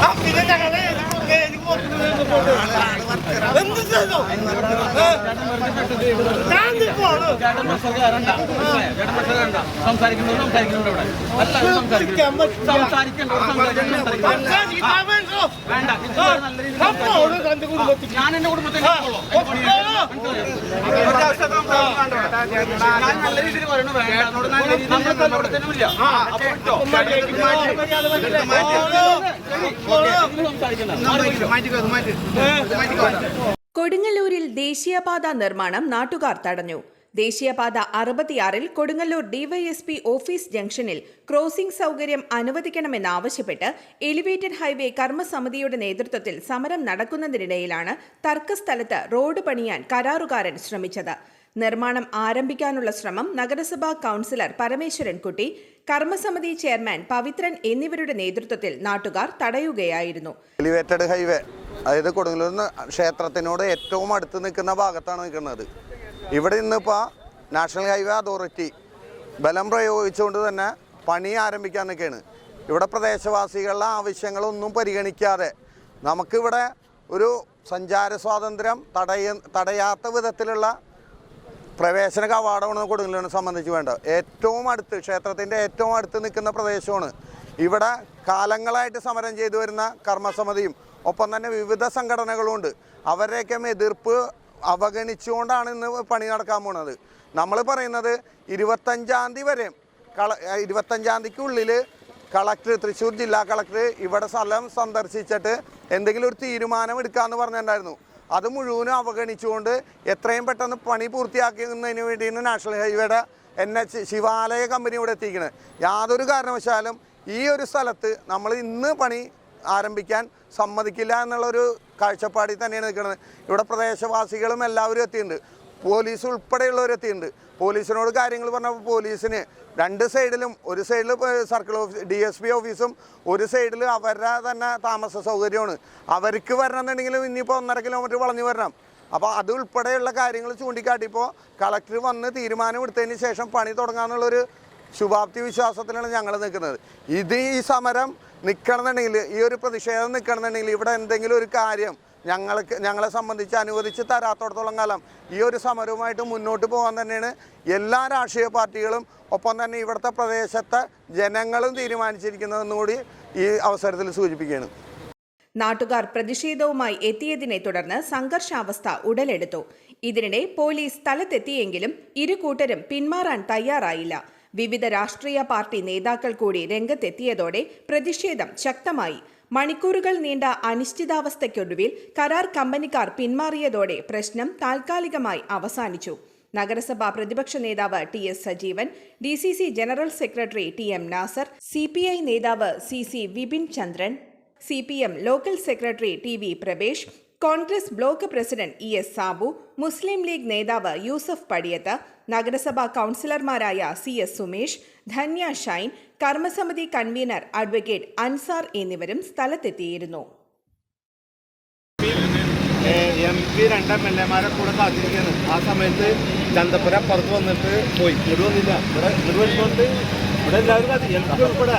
ആ, പിന്നെ ഞങ്ങൾ. എന്ത് ചെയ്തു? ഞാൻ നിൽക്കുവാണ്. ഞാൻ എന്റെ കുടുംബത്തിൽ നല്ല രീതിയിൽ പറയുന്നു വേണ്ട നമ്മുടെ തന്നെ ഇല്ല കൊടുങ്ങല്ലൂരിൽ ദേശീയപാത നിർമ്മാണം നാട്ടുകാർ തടഞ്ഞു. ദേശീയപാത അറുപത്തിയാറിൽ കൊടുങ്ങല്ലൂർ ഡിവൈഎസ്പി ഓഫീസ് ജംഗ്ഷനിൽ ക്രോസിംഗ് സൗകര്യം അനുവദിക്കണമെന്നാവശ്യപ്പെട്ട് എലിവേറ്റഡ് ഹൈവേ കർമ്മസമിതിയുടെ നേതൃത്വത്തിൽ സമരം നടക്കുന്നതിനിടയിലാണ് തർക്കസ്ഥലത്ത് റോഡ് പണിയാൻ കരാറുകാരൻ ശ്രമിച്ചത്. നിർമ്മാണം ആരംഭിക്കാനുള്ള ശ്രമം നഗരസഭാ കൗൺസിലർ പരമേശ്വരൻകുട്ടി കർമ്മസമിതി ചെയർമാൻ പവിത്രൻ എന്നിവരുടെ നേതൃത്വത്തിൽ നാട്ടുകാർ തടയുകയായിരുന്നു. എലിവേറ്റഡ് ഹൈവേ അതായത് കൊടുങ്ങല്ലൂർ ക്ഷേത്രത്തിനോട് ഏറ്റവും അടുത്ത് നിൽക്കുന്ന ഭാഗത്താണ് നിൽക്കുന്നത്. ഇവിടെ ഇന്നിപ്പോൾ നാഷണൽ ഹൈവേ അതോറിറ്റി ബലം പ്രയോഗിച്ചുകൊണ്ട് തന്നെ പണി ആരംഭിക്കാൻ നിൽക്കുകയാണ്. ഇവിടെ പ്രദേശവാസികളുടെ ആവശ്യങ്ങളൊന്നും പരിഗണിക്കാതെ നമുക്കിവിടെ ഒരു സഞ്ചാര സ്വാതന്ത്ര്യം തടയ തടയാത്ത വിധത്തിലുള്ള പ്രവേശന കവാടമാണ് കൊടുങ്ങല്ലൂരിനെ സംബന്ധിച്ച് വേണ്ട. ഏറ്റവും അടുത്ത് ക്ഷേത്രത്തിന്റെ ഏറ്റവും അടുത്ത് നിൽക്കുന്ന പ്രദേശമാണ്. ഇവിടെ കാലങ്ങളായിട്ട് സമരം ചെയ്തു വരുന്ന കർമ്മസമിതിയും ഒപ്പം തന്നെ വിവിധ സംഘടനകളുമുണ്ട്. അവരുടെയൊക്കെ എതിർപ്പ് അവഗണിച്ചുകൊണ്ടാണ് ഇന്ന് പണി നടക്കാൻ പോണത്. നമ്മൾ പറയുന്നത് ഇരുപത്തഞ്ചാം തീയതി വരെ കള ഇരുപത്തഞ്ചാം തീയതിക്കുള്ളിൽ കളക്ടർ തൃശ്ശൂർ ജില്ലാ കളക്ടർ ഇവിടെ സ്ഥലം സന്ദർശിച്ചിട്ട് എന്തെങ്കിലും ഒരു തീരുമാനം എടുക്കാമെന്ന് പറഞ്ഞിട്ടുണ്ടായിരുന്നു. അത് മുഴുവനും അവഗണിച്ചുകൊണ്ട് എത്രയും പെട്ടെന്ന് പണി പൂർത്തിയാക്കുന്നതിന് വേണ്ടിയാണ് നാഷണൽ ഹൈവേയുടെ എൻ എച്ച് ശിവാലയ കമ്പനി ഇവിടെ എത്തിക്കുന്നത് യാതൊരു കാരണവശാലും ഈ ഒരു സ്ഥലത്ത് നമ്മൾ ഇന്ന് പണി ആരംഭിക്കാൻ സമ്മതിക്കില്ല എന്നുള്ളൊരു കാഴ്ചപ്പാടിൽ തന്നെയാണ് നിൽക്കുന്നത്. ഇവിടെ പ്രദേശവാസികളും എല്ലാവരും എത്തിയിട്ടുണ്ട്. പോലീസ് ഉൾപ്പെടെയുള്ളവരെത്തിയുണ്ട് പോലീസിനോട് കാര്യങ്ങൾ പറഞ്ഞപ്പോൾ പോലീസിന് രണ്ട് സൈഡിലും ഒരു സൈഡിൽ circle office D S P ഓഫീസും ഒരു സൈഡിൽ അവരുടെ തന്നെ താമസ സൗകര്യമാണ്. അവർക്ക് വരണമെന്നുണ്ടെങ്കിലും ഇനിയിപ്പോൾ ഒന്നര കിലോമീറ്റർ വളഞ്ഞു വരണം. അപ്പോൾ അത് ഉൾപ്പെടെയുള്ള കാര്യങ്ങൾ ചൂണ്ടിക്കാട്ടിയപ്പോൾ കളക്ടർ വന്ന് തീരുമാനമെടുത്തതിന് ശേഷം പണി തുടങ്ങാമെന്നുള്ളൊരു ശുഭാപ്തി വിശ്വാസത്തിലാണ് ഞങ്ങൾ നിൽക്കുന്നത്. ഇത് ഈ സമരം നിൽക്കണമെന്നുണ്ടെങ്കിൽ ഈ ഒരു പ്രതിഷേധം നിൽക്കണമെന്നുണ്ടെങ്കിൽ ഇവിടെ എന്തെങ്കിലും ഒരു കാര്യം ഞങ്ങൾക്ക് ഞങ്ങളെ സംബന്ധിച്ച് അനുവദിച്ച് തരാത്തോടത്തോളം കാലം ഈ ഒരു സമരവുമായിട്ട് മുന്നോട്ട് പോകാൻ തന്നെയാണ് എല്ലാ രാഷ്ട്രീയ പാർട്ടികളും ഒപ്പം തന്നെ ഇവിടുത്തെ പ്രദേശത്തെ ജനങ്ങളും തീരുമാനിച്ചിരിക്കുന്നതെന്ന് കൂടി ഈ അവസരത്തിൽ സൂചിപ്പിക്കുകയാണ്. നാട്ടുകാർ പ്രതിഷേധവുമായി എത്തിയതിനെ തുടർന്ന് സംഘർഷാവസ്ഥ ഉടലെടുത്തു. ഇതിനിടെ പോലീസ് സ്ഥലത്തെത്തിയെങ്കിലും ഇരു കൂട്ടരും പിന്മാറാൻ തയ്യാറായില്ല. വിവിധ രാഷ്ട്രീയ പാർട്ടി നേതാക്കൾ കൂടി രംഗത്തെത്തിയതോടെ പ്രതിഷേധം ശക്തമായി. മണിക്കൂറുകൾ നീണ്ട അനിശ്ചിതാവസ്ഥയ്ക്കൊടുവിൽ കരാർ കമ്പനിക്കാർ പിന്മാറിയതോടെ പ്രശ്നം താൽക്കാലികമായി അവസാനിച്ചു. നഗരസഭാ പ്രതിപക്ഷ നേതാവ് T S Sajeevan D C C general secretary T M Nasar C P I നേതാവ് C C Vipin Chandran C P M local secretary T V Pravesh Congress block president E S Sabu Muslim League നേതാവ് യൂസഫ് പടിയത്ത് നഗരസഭാ കൗൺസിലർമാരായ C S Sumesh Dhanya Shine കർമ്മസമിതി convener advocate Ansar എന്നിവരും സ്ഥലത്തെത്തിയിരുന്നു. M P രണ്ടാം L എമാരെ കൂടെ കാത്തിരിക്കുകയാണ്. ആ സമയത്ത് ചന്തപ്പുര പുറത്ത് വന്നിട്ട് പോയി. ഇവിടെ വന്നില്ല. ഇവിടെ ഇവിടെ വരുന്നുണ്ട്. ഇവിടെ എല്ലാവരും കാത്തി എം പി ഉൾപ്പെടെ